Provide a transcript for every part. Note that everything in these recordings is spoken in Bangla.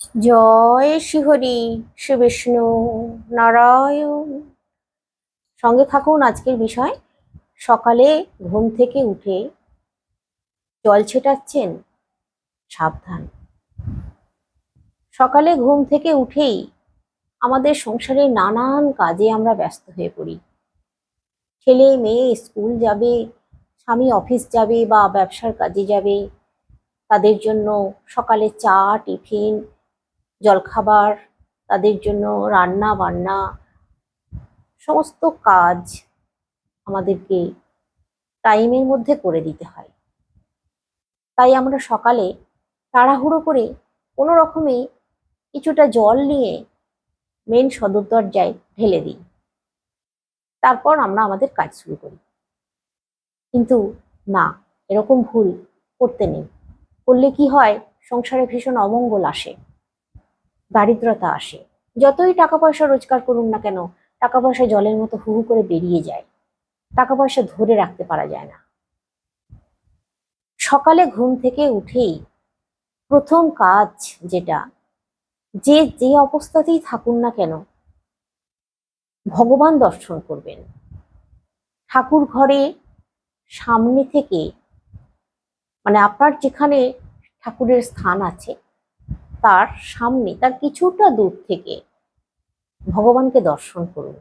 জয় শ্রীহরি, শ্রী বিষ্ণু নারায়ণ। সঙ্গে থাকুন আজকের বিষয়, সকালে ঘুম থেকে উঠে জল ছেটাচ্ছেন, সাবধান। সকালে ঘুম থেকে উঠেই আমাদের সংসারে নানান কাজে আমরা ব্যস্ত হয়ে পড়ি। ছেলে মেয়ে স্কুল যাবে, স্বামী অফিস যাবে বা ব্যবসার কাজে যাবে, তাদের জন্য সকালে চা, টিফিন জলখাবার, তাদের জন্য রান্না বান্না, সমস্ত কাজ আমাদেরকে টাইমের মধ্যে করে দিতে হয়। তাই আমরা সকালে তাড়াহুড়ো করে কোনো রকমে কিছুটা জল নিয়ে মেন সদর দরজায় ঢেলে দিই। তারপর আমরা আমাদের কাজ শুরু করি। কিন্তু না, এরকম ভুল করতে নেই। করলে কি হয়? সংসারে ভীষণ অমঙ্গল আসে। দারিদ্রতা আসে। যতই টাকা পয়সা রোজগার করুন না কেন টাকা পয়সা জলের মতো হু হু করে বেরিয়ে যায়। টাকা পয়সা ধরে রাখতে পারা যায় না। সকালে ঘুম থেকে উঠেই প্রথম কাজ যেটা, যে যে অবস্থাতেই থাকুন না কেন, ভগবান দর্শন করবেন। ঠাকুর ঘরে সামনে থেকে মানে আপনার যেখানে ঠাকুরের স্থান আছে তার সামনে, তার কিছুটা দূর থেকে ভগবানকে দর্শন করুন।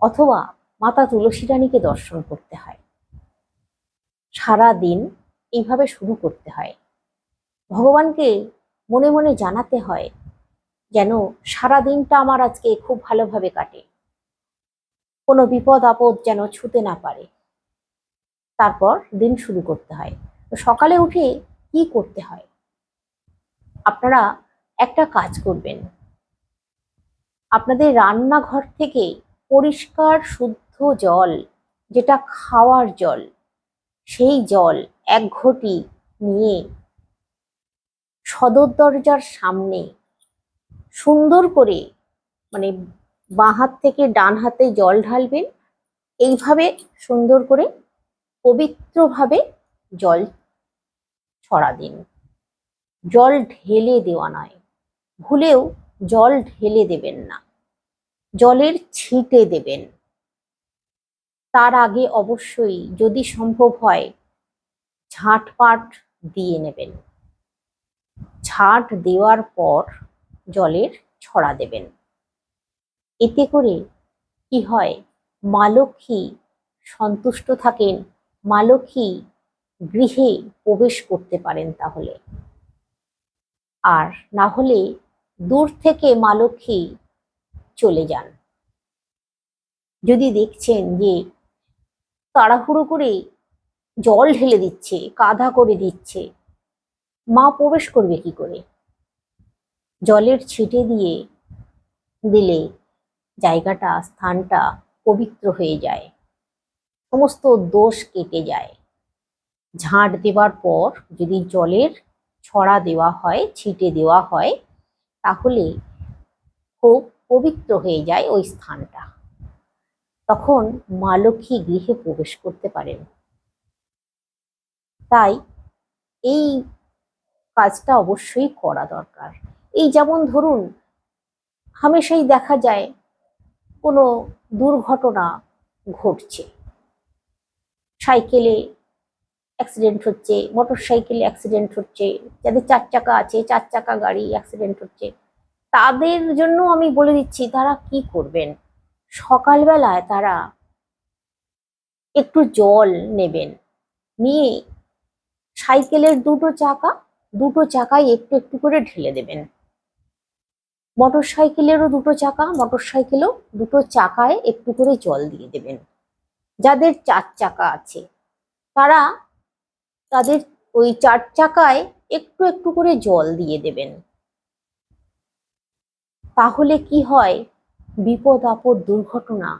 অথবা মাতা তুলসী রানীকে দর্শন করতে হয়। সারা দিন এইভাবে শুরু করতে হয়। ভগবানকে মনে মনে জানাতে হয়, যেন সারা দিনটা আমার আজকে খুব ভালোভাবে কাটে। কোনো বিপদ আপদ যেন ছুতে না পারে। তারপর দিন শুরু করতে হয়। সকালে উঠে কি করতে হয়? আপনারা একটা কাজ করবেন। আপনাদের রান্নাঘর থেকে পরিষ্কার, শুদ্ধ জল, যেটা খাওয়ার জল, সেই জল এক ঘটি নিয়ে সদর দরজার সামনে সুন্দর করে মানে বাঁ হাত থেকে ডান হাতে জল ঢালবেন। এইভাবে সুন্দর করে পবিত্রভাবে জল ছড়া দিন জল ঢেলে দেওয়া নয়। ভুলেও জল ঢেলে দেবেন না। জলের ছিটে দেবেন। তার আগে অবশ্যই যদি সম্ভব হয়, ঝাঁটপাট দিয়ে নেবেন। ঝাঁট দেওয়ার পর জলের ছড়া দেবেন। এতে করে কি হয়? মা লক্ষ্মী সন্তুষ্ট থাকেন মা লক্ষ্মী গৃহে প্রবেশ করতে পারেন তাহলে। আর না হলে দূর থেকে মা লক্ষ্মী চলে যান। যদি দেখছেন যে তাড়াহুড়ো করে জল ঢেলে দিচ্ছে, কাদা করে দিচ্ছে, মা প্রবেশ করবে কি করে? জলের ছিটে দিয়ে দিলে জায়গাটা, স্থানটা পবিত্র হয়ে যায়। সমস্ত দোষ কেটে যায়। ঝাঁট দেওয়ার পর যদি জলের ছড়া দেওয়া হয়, ছিটে দেওয়া হয়, তাহলে খুব পবিত্র হয়ে যায় ওই স্থানটা। তখন মা লক্ষ্মী গৃহে প্রবেশ করতে পারেন। তাই এই কাজটা অবশ্যই করা দরকার। এই যেমন ধরুন, হামেশাই দেখা যায় কোনো দুর্ঘটনা ঘটছে। সাইকেলে অ্যাক্সিডেন্ট হচ্ছে মোটর সাইকেলে অ্যাক্সিডেন্ট হচ্ছে, যাদের চার চাকা আছে, চার চাকা গাড়ি অ্যাক্সিডেন্ট হচ্ছে, তাদের জন্য আমি বলে দিচ্ছি, তারা কি করবেন? সকালবেলায় তারা একটু জল নেবেন। নিয়ে সাইকেলের দুটো চাকা, দুটো চাকায় একটু একটু করে ঢেলে দেবেন। মোটর সাইকেলেরও দুটো চাকা মোটর সাইকেলও দুটো চাকায় একটু করে জল দিয়ে দেবেন। যাদের চার চাকা আছে, তারা তাদের ওই চার চাকায় একটু একটু করে জল দিয়ে দেবেন। তাহলে কি হয়? বিপদ আপদ দুর্ঘটনা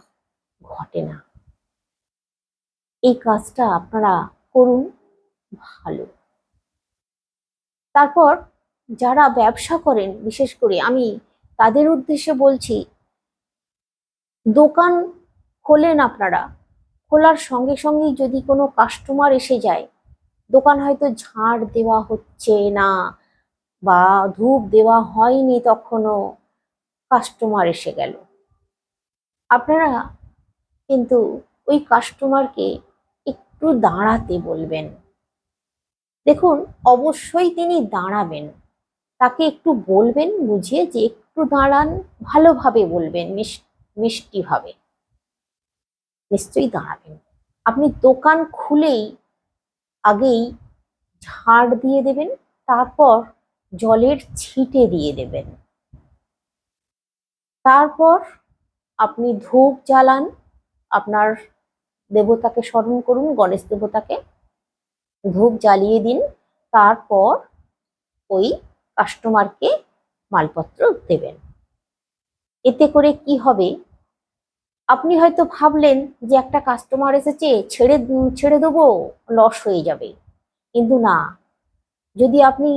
ঘটে না। এই কাজটা আপনারা করুন ভালো। তারপর যারা ব্যবসা করেন, বিশেষ করে আমি তাদের উদ্দেশ্যে বলছি, দোকান খোলেন আপনারা, খোলার সঙ্গে সঙ্গেই যদি কোনো কাস্টমার এসে যায় দোকান হয়তো ঝাড় দেওয়া হচ্ছে না বা ধূপ দেওয়া হয়নি তখনও কাস্টমার এসে গেল। আপনারা কিন্তু ওই কাস্টমারকে একটু দাঁড়াতে বলবেন। দেখুন, অবশ্যই তিনি দাঁড়াবেন। তাকে একটু বলবেন, বুঝিয়ে যে একটু দাঁড়ান, ভালোভাবে বলবেন মিষ্টিভাবে। নিশ্চয়ই দাঁড়াবেন। আপনি দোকান খুলেই আগেই ঝাড় দিয়ে দেবেন, তারপর জলের ছিটে দিয়ে দেবেন। তারপর আপনি ধূপ জ্বালান, আপনার দেবতাকে স্মরণ করুন, গণেশ দেবতাকে। ধূপ জ্বালিয়ে দিন, তারপর ওই কাস্টমারকে মালপত্র দেবেন। এতে করে কি হবে? আপনি হয়তো ভাবলেন যে একটা কাস্টমার এসেছে, ছেড়ে ছেড়ে দেবো লস হয়ে যাবে। কিন্তু না। যদি আপনি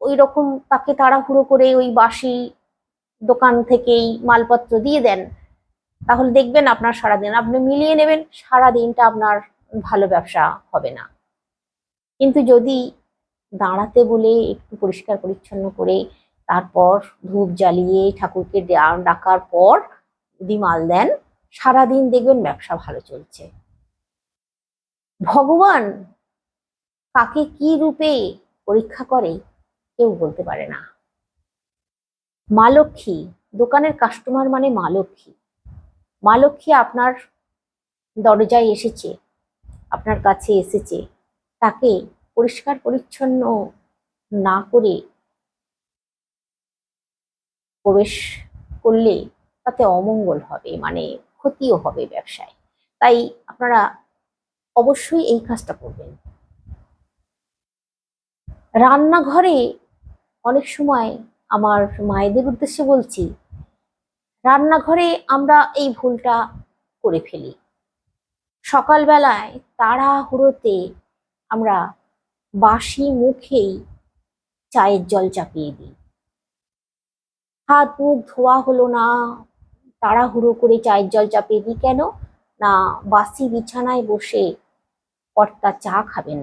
ওই রকম তাকে তাড়াহুড়ো করে ওই বাসি দোকান থেকেই মালপত্র দিয়ে দেন, তাহলে দেখবেন আপনার সারাদিন, আপনি মিলিয়ে নেবেন সারা দিনটা আপনার ভালো ব্যবসা হবে না। কিন্তু যদি দাঁড়াতে বলে, একটু পরিষ্কার পরিচ্ছন্ন করে, তারপর ধূপ জ্বালিয়ে ঠাকুরকে ডাকার পর যদি মাল দেন সারাদিন দেখবেন ব্যবসা ভালো চলছে। ভগবান কাকে কি রূপে পরীক্ষা করে কেউ বলতে পারে না। মা লক্ষ্মী, দোকানের কাস্টমার মানে মা লক্ষ্মী। মা লক্ষ্মী আপনার দরজায় এসেছে, আপনার কাছে এসেছে, তাকে পরিষ্কার পরিচ্ছন্ন না করে প্রবেশ করলে তাতে অমঙ্গল হবে মানে ক্ষতিও হবে ব্যবসায়। তাই আপনারা অবশ্যই এই কাজটা করবেন। রান্নাঘরে অনেক সময় আমার মায়েদের উদ্দেশ্যে বলছি, রান্নাঘরে আমরা এই ভুলটা করে ফেলি। সকালবেলায় তাড়াহুড়োতে আমরা বাসি মুখেই চায়ের জল চাপিয়ে দিই। হাত মুখ ধোয়া হলো না তাড়াহুড়ো করে চায়ের জল চাপিয়ে দিই, কেন? না, বাসি বিছানায় বসে কর্তা চা খাবেন।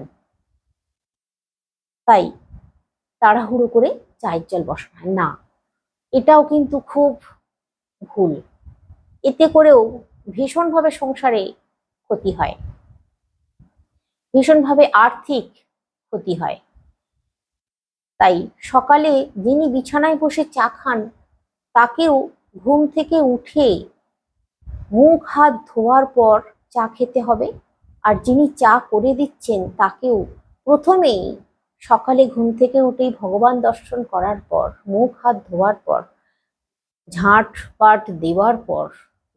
তাই তাড়াহুড়ো করে চায়ের জল বসানো হয়। না, এটাও কিন্তু খুব ভুল। এতে করেও ভীষণভাবে সংসারে ক্ষতি হয়। ভীষণভাবে আর্থিক ক্ষতি হয়। তাই সকালে যিনি বিছানায় বসে চা খান, তাকেও ঘুম থেকে উঠে মুখ হাত ধোয়ার পর চা খেতে হবে। আর যিনি চা করে দিচ্ছেন তাকেও প্রথমেই সকালে ঘুম থেকে উঠেই ভগবান দর্শন করার পর, মুখ হাত ধোয়ার পর, ঝাঁট পাট দেওয়ার পর,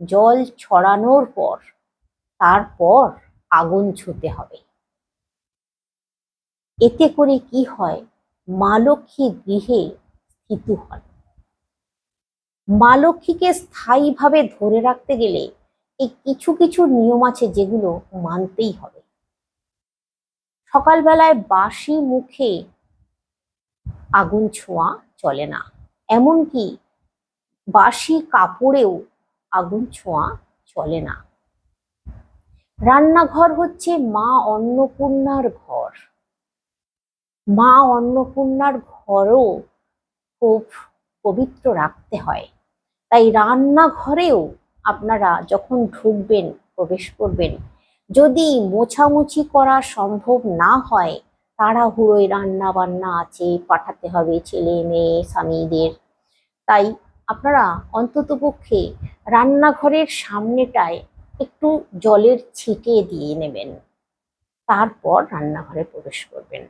জল ছড়ানোর পর, তারপর আগুন ছুতে হবে। এতে করে কি হয়? মা লক্ষ্মী গৃহে স্থিত হন। মা লক্ষ্মীকে স্থায়ীভাবে ধরে রাখতে গেলে এই কিছু কিছু নিয়ম আছে যেগুলো মানতেই হবে। সকালবেলায় বাসি মুখে আগুন ছোঁয়া চলে না। এমনকি বাসি কাপড়েও আগুন ছোঁয়া চলে না। রান্নাঘর হচ্ছে মা অন্নপূর্ণার ঘর। মা অন্নপূর্ণার ঘরও খুব পবিত্র রাখতে হয়। তাই রান্নাঘরেও আপনারা যখন ঢুকবেন, প্রবেশ করবেন, যদি মোছামুছি করা সম্ভব না হয়, তাড়াহুড়োয় রান্না বান্না আছে, পাঠাতে হবে ছেলে, মেয়ে, স্বামীদের। তাই আপনারা অন্ততপক্ষে রান্নাঘরের সামনেটায় একটু জলের ছিটে দিয়ে নেবেন। তারপর রান্নাঘরে প্রবেশ করবেন।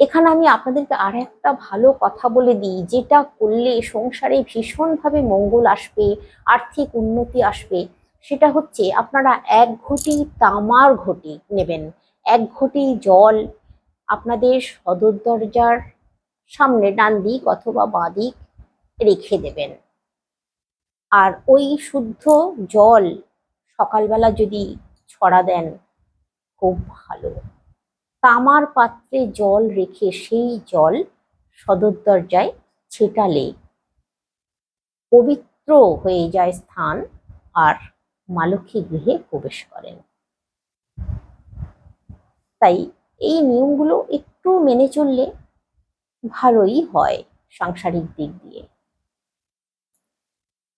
এখানে আমি আপনাদেরকে আর একটা ভালো কথা বলে দিই, যেটা করলে সংসারে ভীষণভাবে মঙ্গল আসবে, আর্থিক উন্নতি আসবে, সেটা হচ্ছে আপনারা এক ঘটি তামার ঘটি নেবেন। এক ঘটি জল আপনাদের সদর দরজার সামনে ডান দিক অথবা বাঁ দিক রেখে দেবেন। আর ওই শুদ্ধ জল সকালবেলা যদি ছড়া দেন, খুব ভালো। তামার পাত্রে জল রেখে সেই জল সদর দরজায় ছেটালে। পবিত্র হয়ে যায় স্থান আর মালক্ষী গৃহে প্রবেশ করেন। তাই এই নিয়মগুলো একটু মেনে চললে ভালোই হয় সাংসারিক দিক দিয়ে।